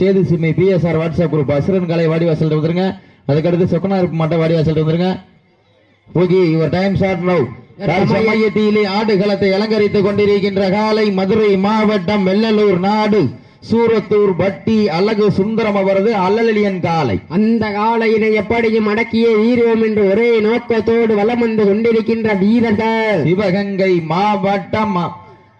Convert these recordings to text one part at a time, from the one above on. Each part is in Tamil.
சேது சிம்மை பிஎஸ்ஆர் வாட்ஸ்அப் குரூப் அசுரன் காலை வாடிவாசல் வந்துருங்க அதுக்கடுத்து சொக்கனாருப்பு மாட்ட வாடிவாசல் வந்துருங்க okay your time short now மையத்திலே ஆடுகளத்தை அலங்கரித்துக் கொண்டிருக்கின்ற காலை மதுரை மாவட்டம் வெள்ளலூர் நாடு. சூரத்தூர் பட்டி அழகு சுந்தரம் அவரது அல்லலியன் காலை. அந்த காலையினை எப்படியும் அடக்கியே வீரோம் என்று ஒரே நோக்கத்தோடு வலம் வந்து கொண்டிருக்கின்ற வீரர்கள். சிவகங்கை மாவட்டம்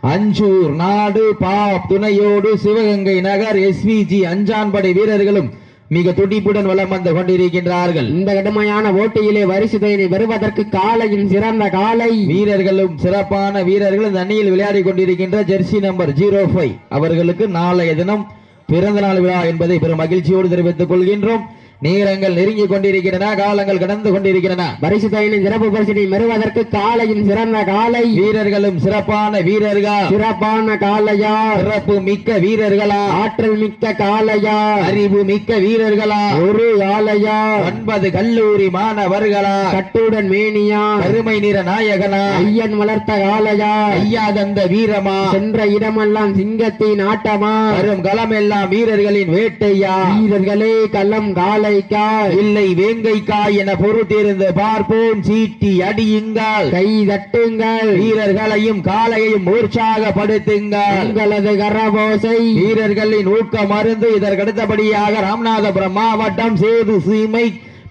அஞ்சூர் நாடு பா துணையோடு சிவகங்கை நகர் எஸ்விஜி அஞ்சான்படை வீரர்களும் மிக துடிப்புடன் வலம் வந்து கொண்டிருக்கின்றார்கள். இந்த கடுமையான போட்டியிலே வரிசுதையினை பெறுவதற்கு காலையின் சிறந்த காலை. வீரர்களும் சிறப்பான வீரர்கள் இந்த அணியில் விளையாடி கொண்டிருக்கின்ற ஜெர்சி நம்பர் ஜீரோ ஃபைவ். அவர்களுக்கு நாளைய தினம் பிறந்த நாள் விழா என்பதை பெரும் மகிழ்ச்சியோடு தெரிவித்துக் கொள்கின்றோம். நேரங்கள் நெருங்கிக் கொண்டிருக்கின்றன காலங்கள் கடந்து கொண்டிருக்கின்றன. பரிசுதையினின் சிறப்பு பரிசினை பெறுவதற்கு காலையின் சிறந்த காலை. வீரர்களும் சிறப்பான வீரர்கள்? சிறப்பான காலையா? சிறப்பு மிக்க வீரர்களா? ஆற்றல் மிக்க காலையா? அறிவு மிக்க வீரர்களா? ஒரு காலையா ஒன்பது கல்லூரி மாணவர்களா? கட்டுடன் மேனியா? கருமை நிற நாயகனா? ஐயன் வளர்த்த காலையா? ஐயா தந்த வீரமா? சென்ற இடமெல்லாம் சிங்கத்தின் ஆட்டமா? வரும் களமெல்லாம் வீரர்களின் வேட்டையா? வீரர்களே களம் காலைக்கா இல்லை வேங்கைக்கா என பொறுத்திருந்து பார்ப்போம். சீட்டி அடியுங்கள். கை தட்டுங்கள். வீரர்களையும் காலையையும் உற்சாகப்படுத்துங்கள் உங்களது கரபோசை வீரர்களின் ஊக்கம் மருந்து இதற்கடுத்தபடியாக ராமநாதபுரம் மாவட்டம் சேது சீமை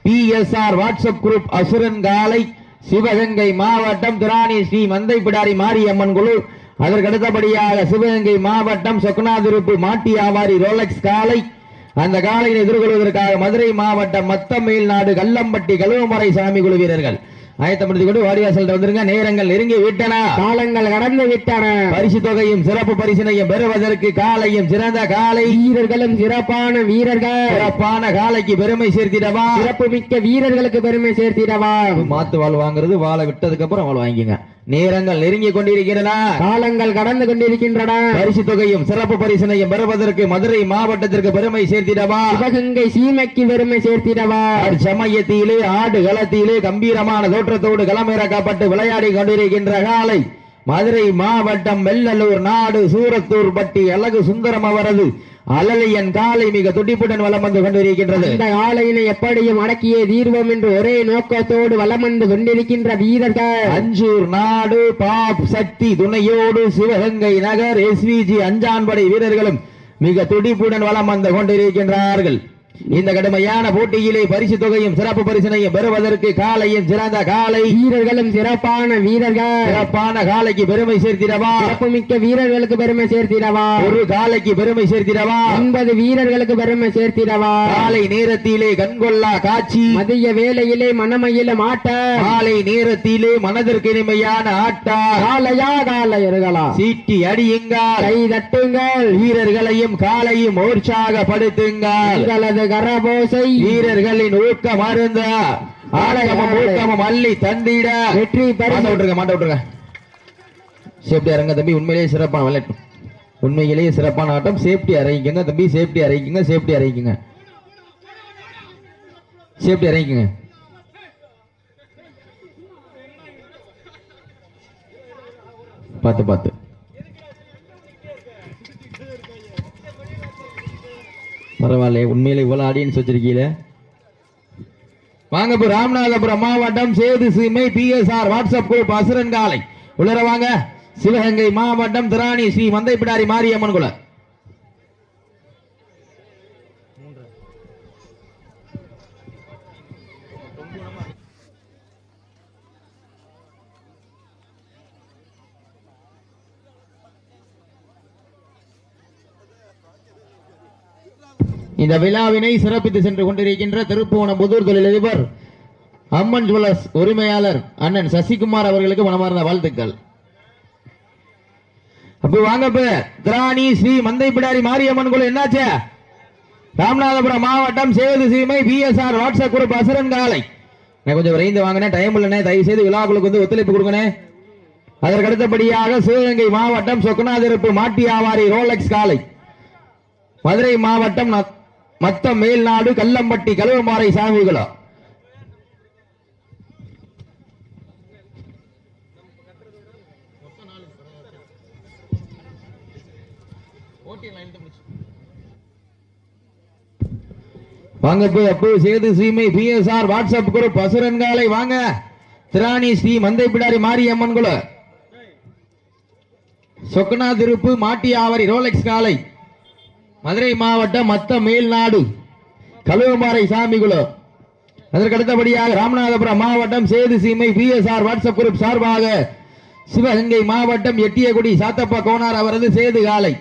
பிஎஸ்ஆர் வாட்ஸ்அப் குரூப் அசுரன் காலை சிவகங்கை மாவட்டம் திராணி ஸ்ரீ மந்தைப்பிடாரி மாரியம்மன் குழு அதற்கடுத்தபடியாக சிவகங்கை மாவட்டம் சொக்கநாதிருப்பு மாட்டி ஆவாரி ரோலக்ஸ் காலை அந்த காலையில் எதிர்கொள்வதற்காக மதுரை மாவட்டம் மத்தம் நாடு கல்லம்பட்டி கழுவமறை சாமி குழு வீரர்கள். ஆயத்தப்படுத்திக் கொண்டு வாடிவாசல் வந்துருங்க. நேரங்கள் நெருங்கி விட்டன. காலங்கள் கடந்து விட்டன. பரிசு தொகையும் சிறப்பு பரிசினையும் பெறுவதற்கு காலையும் சிறந்த காலை. வீரர்களும் சிறப்பான வீரர்கள். சிறப்பான காலைக்கு பெருமை சேர்த்திடவா? சிறப்பு மிக்க வீரர்களுக்கு பெருமை சேர்த்திடவா? மாத்து வாழ் வாங்குறது வாழை விட்டதுக்கு அப்புறம் வாழ் வாங்கிங்க. நேரங்கள் நெருங்கி கொண்டிருக்கிறன காலங்கள் கடந்து கொண்டிருக்கின்றன. பரிசு தொகையும் சிறப்பு பரிசினையும் பெறுவதற்கு மதுரை மாவட்டத்திற்கு பெருமை சேர்த்திடவா? சிவகங்கை சீமைக்கு பெருமை சேர்த்திடவா? சமயத்திலே ஆடு களத்திலே கம்பீரமான தோற்றத்தோடு களமிறக்கப்பட்டு விளையாடி கொண்டிருக்கின்ற காலை மதுரை மாவட்டம் வெள்ளலூர் நாடு சூரத்தூர் பட்டி அழகு சுந்தரம் அவரது அலலியன் காலை மிக துடிப்புடன் வலம் வந்து கொண்டிருக்கின்றது. இந்த காலையினை எப்படியும் அடக்கியே தீர்வோம் என்று ஒரே நோக்கத்தோடு வலம் வந்து கொண்டிருக்கின்ற வீரர்கள். அஞ்சூர் நாடு பாப் சக்தி துணையோடு சிவகங்கை நகர் எஸ்விஜி அஞ்சான்படை வீரர்களும் மிக துடிப்புடன் வலம் வந்து கொண்டிருக்கின்றார்கள். இந்த கடுமையான போட்டியிலே பரிசு தொகையும் சிறப்பு பரிசினையும் பெறுவதற்கு காலையும் சிறந்த காலை. வீரர்களும் சிறப்பான வீரர்கள். சிறப்பான காலைக்கு பெருமை சேர்த்திடவா? சிறப்பு மிக்க வீரர்களுக்கு பெருமை சேர்த்திடவா? ஒரு காலைக்கு பெருமை சேர்த்திடவா? ஒன்பது வீரர்களுக்கு பெருமை சேர்த்திடவா? காலை நேரத்திலே கண்கொள்ளா காட்சி. மதிய வேளையிலே மனமையிலும் ஆட்ட காலை நேரத்திலே மனதிற்கு இனிமையான ஆட்டா. காலையா காலையர்களா சீட்டி அடியுங்கள். கை தட்டுங்கள். வீரர்களையும் காலையும் உற்சாகப்படுத்துங்கள் உங்களது கரபோசை வீரர்களின் ஊக்கம் அருந்த ஆலயமும் ஊக்கமும் அள்ளி தந்திட. வெற்றி மாட்ட விட்டுருங்க மாட்ட விட்டுருங்க. சேஃப்டி இறங்க தம்பி உண்மையிலேயே சிறப்பான விளையாட்டு. உண்மையிலேயே சிறப்பான ஆட்டம். சேஃப்டி இறங்கிக்கங்க தம்பி சேஃப்டி இறங்கிக்கங்க சேஃப்டி இறங்கிக்கங்க. சேஃப்டி இறங்கிக்கங்க. பார்த்து பார்த்து. பரவாயில்ல உண்மையில இவ்வளவு ஆடியன்ஸ் வச்சிருக்கீல வாங்க இப்போ ராமநாதபுரம் மாவட்டம் சேது சீமை பிஎஸ்ஆர் வாட்ஸ்அப் குரூப் அசுரன் காலை. உள்ளர வாங்க. சிவகங்கை மாவட்டம் திராணி ஸ்ரீ மந்தைப்பிடாரி மாரியம்மன் குல. இந்த விழாவினை சிறப்பித்து சென்று கொண்டிருக்கின்ற திருப்புவனம் புதூர் தொழிலதிபர் அம்மன் ஜுவல்லர்ஸ் உரிமையாளர் அண்ணன் சசிகுமார் அவர்களுக்கு மனமார்ந்த வாழ்த்துக்கள். அப்போ வாங்க திராணி ஸ்ரீ மந்தைப்பிடாரி மாரியம்மன் குழு என்னாச்சு? ராமநாதபுரம் மாவட்டம் சேது சீமை பிஎஸ்ஆர் வாட்ஸ்அப் குரூப் அசுரன் காலை. நான் கொஞ்சம் விரைந்து வாங்கினேன் டைம் இல்லைண்ணே தயவு செய்து விழாக்களுக்கு வந்து ஒத்துழைப்பு கொடுங்கண்ணே. அதற்கு அடுத்தபடியாக சிவகங்கை மாவட்டம் சொக்கநாதிருப்பு மாட்டி ஆவாரி காலை. மதுரை மாவட்டம் மத்த மேல் மேல்நாடு கல்லம்பட்டி கழுவமாறை சாமிகுளா? வாங்க போய் அப்போ சேது சீமை பிஎஸ்ஆர் வாட்ஸ்அப் குரூப் பசுரன்காலை வாங்க. திராணி ஸ்ரீ மந்தை பிடாரி மாரியம்மன் குல. சொக்கனா திருப்பு மாட்டி ஆவரி ரோலெக்ஸ் காலை. மதுரை மாவட்டம் மத்த மேல்நாடு கழுவமாறை சாமிகுளம் அதற்கு அடுத்தபடியாக ராமநாதபுரம் மாவட்டம் சேது சீமை பிஎஸ்ஆர் வாட்ஸ்அப் குரூப் சார்பாக சிவகங்கை மாவட்டம் எட்டியகுடி சாத்தப்பா கோனார் அவரது சேது காலை.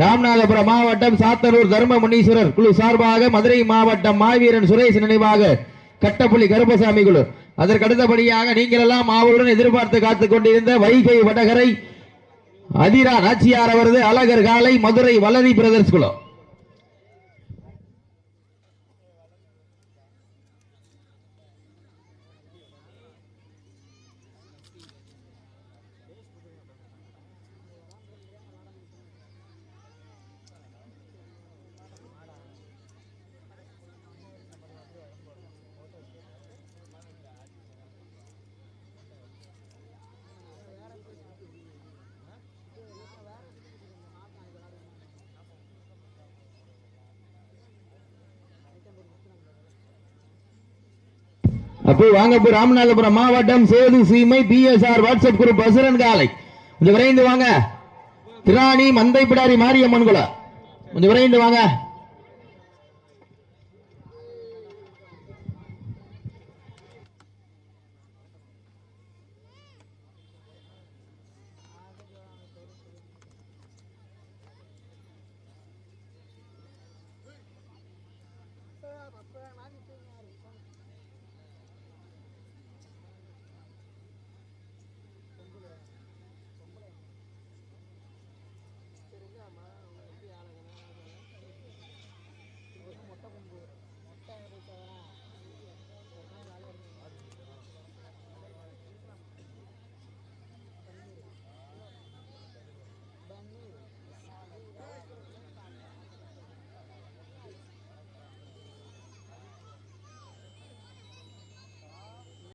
ராமநாதபுரம் மாவட்டம் சாத்தனூர் தர்ம முனீஸ்வரர் குழு சார்பாக மதுரை மாவட்டம் மாவீரன் சுரேஷ் நினைவாக கட்டப்புள்ளி கருப்பசாமி குழு. அதற்கு அடுத்தபடியாக நீங்கள் எல்லாம் ஆவலுடன் எதிர்பார்த்து காத்துக் கொண்டிருந்த வைகை வடகரை அதிரா நாச்சியார் அவரது அழகர் காலை மதுரை வளரி பிரதர்ஸ் குழு. அப்போ வாங்க போ ராமநாதபுரம் மாவட்டம் சேது சீமை பிஎஸ்ஆர் வாட்ஸ்அப் குரூப் பசுரன் காலை. கொஞ்சம் விரைந்து வாங்க. திராணி மந்தை பிடாரி மாரியம்மன் குல. கொஞ்சம் விரைந்து வாங்க.